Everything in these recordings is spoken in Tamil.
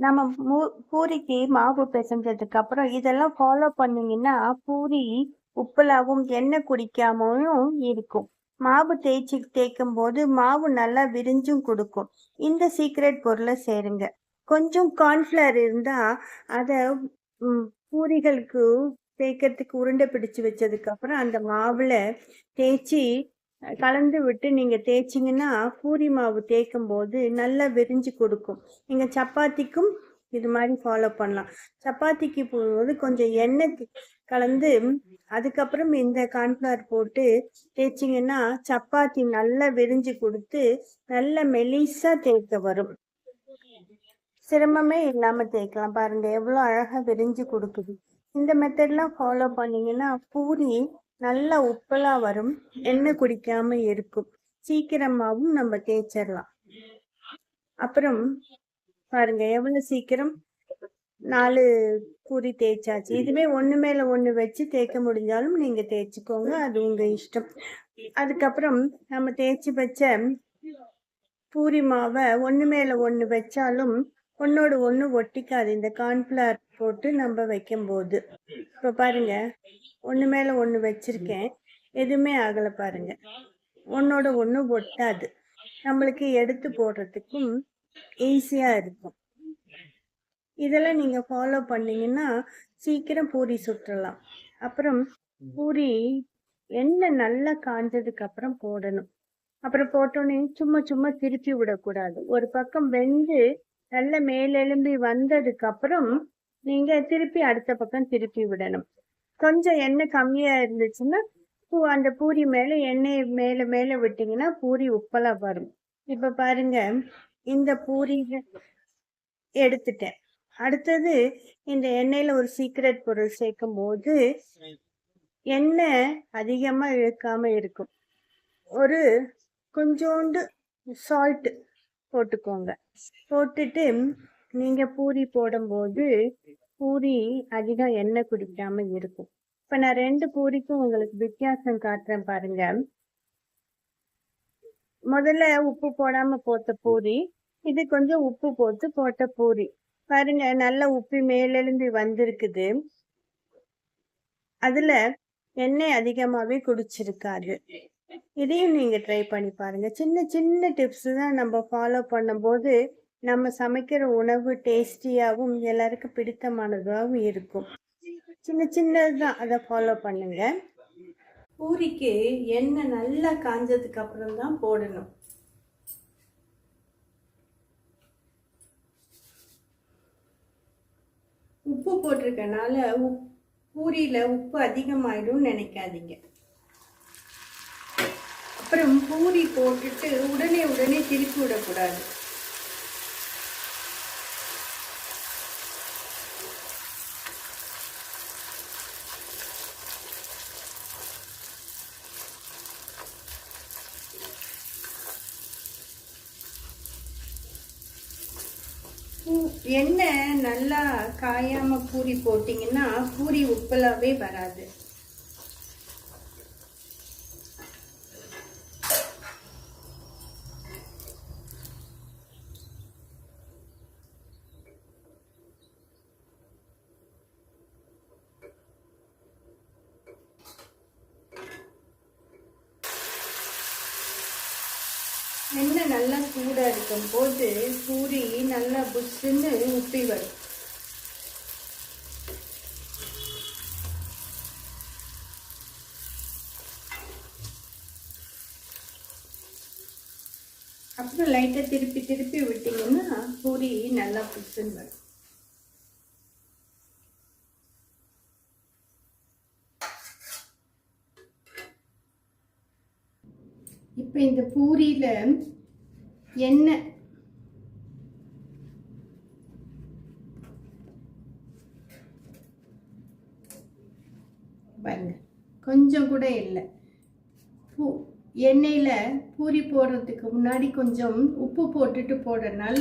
நம்ம மூ பூரிக்கு மாவு பிசைஞ்சதுக்கு அப்புறம் இதெல்லாம் ஃபாலோ பண்ணீங்கன்னா பூரி உப்பலாவும் எண்ணெய் குடிக்காமலும் இருக்கும். மாவு தேய்ச்சி தேய்க்கும் போது மாவு நல்லா விரிஞ்சும் கொடுக்கும். இந்த சீக்ரெட் பொருளை சேருங்க. கொஞ்சம் கார்ன்ஃப்ளவர் இருந்தா அதை பூரிகளுக்கு தேய்க்கிறதுக்கு உருண்டை பிடிச்சு வச்சதுக்கு அப்புறம் அந்த மாவுல தேய்ச்சி கலந்து விட்டு நீங்க தேய்ச்சிங்கன்னா பூரி மாவு தேய்க்கும் போது நல்லா விரிஞ்சு கொடுக்கும். நீங்க சப்பாத்திக்கும் இது மாதிரி ஃபாலோ பண்ணலாம். சப்பாத்திக்கு போகும்போது கொஞ்சம் எண்ணெய் கலந்து அதுக்கப்புறம் இந்த கார்ன்ஃப்ளவர் போட்டு தேய்ச்சிங்கன்னா சப்பாத்தி நல்லா விரிஞ்சு கொடுத்து நல்ல மெலிசா தேய்க்க வரும். சிரமமே இல்லாம தேய்க்கலாம் பாருங்க. எவ்வளோ அழகா விரிஞ்சு கொடுக்குது. இந்த மெத்தட்லாம் ஃபாலோ பண்ணீங்கன்னா பூரி நல்லா உப்பலா வரும். எண்ணெய் குடிக்காம இருக்கும். சீக்கிரமாவும் நம்ம தேய்ச்சிடலாம். அப்புறம் பாருங்க எவ்வளவு சீக்கிரம்? நாலு பூரி தேய்ச்சாச்சு. இதுவே ஒண்ணு மேல ஒண்ணு வச்சு தேய்க்க முடிஞ்சாலும் நீங்க தேய்ச்சிக்கோங்க. அது உங்க இஷ்டம். அதுக்கப்புறம் நம்ம தேய்ச்சி வச்ச பூரி மாவை ஒன்று மேல ஒன்று வச்சாலும் ஒன்னோடு ஒன்று ஒட்டிக்காது. இந்த கார்ன்ஃபிளவர் போட்டு நம்ம வைக்கும்போது. இப்போ பாருங்க ஒண்ணு மேல ஒண்ணு வச்சிருக்கேன். எதுவுமே ஆகல பாருங்க. ஒன்னோட ஒண்ணு ஒட்டாது. நம்மளுக்கு எடுத்து போடுறதுக்கும் ஈஸியாக இருக்கும். இதெல்லாம் நீங்க ஃபாலோ பண்ணீங்கன்னா சீக்கிரம் பூரி சுற்றலாம். அப்புறம் பூரி எண்ணெய் நல்லா காஞ்சதுக்கு அப்புறம் போடணும். அப்புறம் போட்டோன்னே சும்மா சும்மா திருப்பி விடக்கூடாது. ஒரு பக்கம் வெந்து நல்ல மேலெலும்பி வந்ததுக்கு அப்புறம் நீங்க திருப்பி அடுத்த பக்கம் திருப்பி விடணும். கொஞ்சம் எண்ணெய் கம்மியா இருந்துச்சுன்னா பூ அந்த பூரி மேல எண்ணெய் மேல மேல விட்டீங்கன்னா பூரி உப்பலா வரும். இப்ப பாருங்க இந்த பூரி எடுத்துட்டேன். அடுத்தது இந்த எண்ணெயில ஒரு சீக்ரெட் பொருள் சேர்க்கும் போது எண்ணெய் அதிகமா இழுக்காம இருக்கும். ஒரு கொஞ்சோண்டு சால்ட் போட்டுக்கோங்க. போட்டுட்டு நீங்க பூரி போடும்போது பூரி அதிகம் எண்ணெய் குடிக்காம இருக்கும். இப்ப நான் ரெண்டு பூரிக்கும் உங்களுக்கு வித்தியாசம் காட்டுறேன் பாருங்க. முதல்ல உப்பு போடாம போட்ட பூரி இது கொஞ்சம் உப்பு போட்டு போட்ட பூரி. பாருங்க நல்ல உப்பி மேலெலும்பி வந்திருக்குது. அதுல எண்ணெய் அதிகமாவே குடிச்சிருக்காது இதையும் நீங்க ட்ரை பண்ணி பாருங்க. சின்ன சின்ன டிப்ஸ் தான் நம்ம ஃபாலோ பண்ணும்போது நம்ம சமைக்கிற உணவு டேஸ்டியாகவும் எல்லாருக்கும் பிடித்தமானதாகவும் இருக்கும். சின்ன சின்னதுதான் அதை ஃபாலோ பண்ணுங்க. பூரிக்கு எண்ணெய் நல்லா காஞ்சதுக்கு அப்புறம் தான் போடணும். உப்பு போட்டிருக்கனால உப் பூரியில உப்பு அதிகமாயிடும் நினைக்காதீங்க. அப்புறம் பூரி போட்டுட்டு உடனே உடனே திருப்பி விடக்கூடாது பூ- எண்ணெய் நல்லா காயாமல் பூரி போட்டிங்கன்னா பூரி உப்பலாவே வராது. எண்ணெய் நல்லா சூடாக இருக்கும் போது பூரி நல்லா புஷ்ஷுன்னு உப்பி வரும். அப்புறம் லைட்டாக திருப்பி திருப்பி விட்டிங்கன்னா பூரி நல்லா புஷ்ஷுன்னு வரும். இப்போ இந்த பூரியில எண்ணெய் பாருங்க. கொஞ்சம் கூட இல்லை. பூ எண்ணெயில் பூரி போடுறதுக்கு முன்னாடி கொஞ்சம் உப்பு போட்டுட்டு போடுறதுனால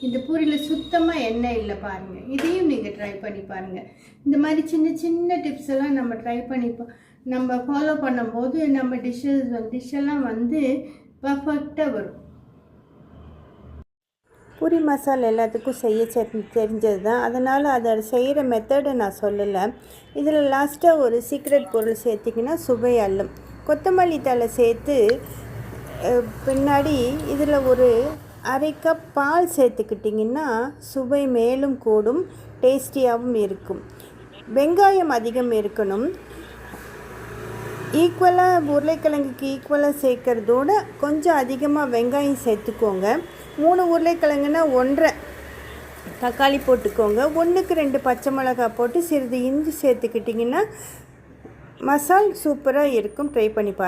இந்த பூரியில் சுத்தமாக எண்ணெய் இல்லை பாருங்கள் இதையும் நீங்கள் ட்ரை பண்ணி பாருங்கள் இந்த மாதிரி சின்ன சின்ன டிப்ஸ் எல்லாம் நம்ம ட்ரை பண்ணி பா- நம்ம ஃபாலோ பண்ணும்போது நம்ம டிஷ்ஷஸ் டிஷ்ஷெல்லாம் வந்து பர்ஃபெக்டாக வரும். பூரி மசாலா எல்லாத்துக்கும் செய்ய செ- தெரிஞ்சது தான் அதனால் அதை செய்கிற மெத்தடை நான் சொல்லலை. இதில் லாஸ்ட்டாக ஒரு சீக்ரெட் பொருள் சேர்த்திங்கன்னா சுவை அல்லும். கொத்தமல்லி தழை சேர்த்து பின்னாடி இதில் ஒரு அரை கப் பால் சேர்த்துக்கிட்டிங்கன்னா சுவை மேலும் கூடும் டேஸ்டியாகவும் இருக்கும். வெங்காயம் அதிகம் இருக்கணும். ஈக்குவலாக உருளைக்கிழங்குக்கு ஈக்குவலாக சேர்க்கறதோட கொஞ்சம் அதிகமாக வெங்காயம் சேர்த்துக்கோங்க. மூணு உருளைக்கிழங்குனா ஒன்றரை தக்காளி போட்டுக்கோங்க. ஒன்றுக்கு ரெண்டு பச்சை மிளகாய் போட்டு சிறிது இஞ்சி சேர்த்துக்கிட்டிங்கன்னா மசால் சூப்பராக இருக்கும். ட்ரை பண்ணி பாருங்கள்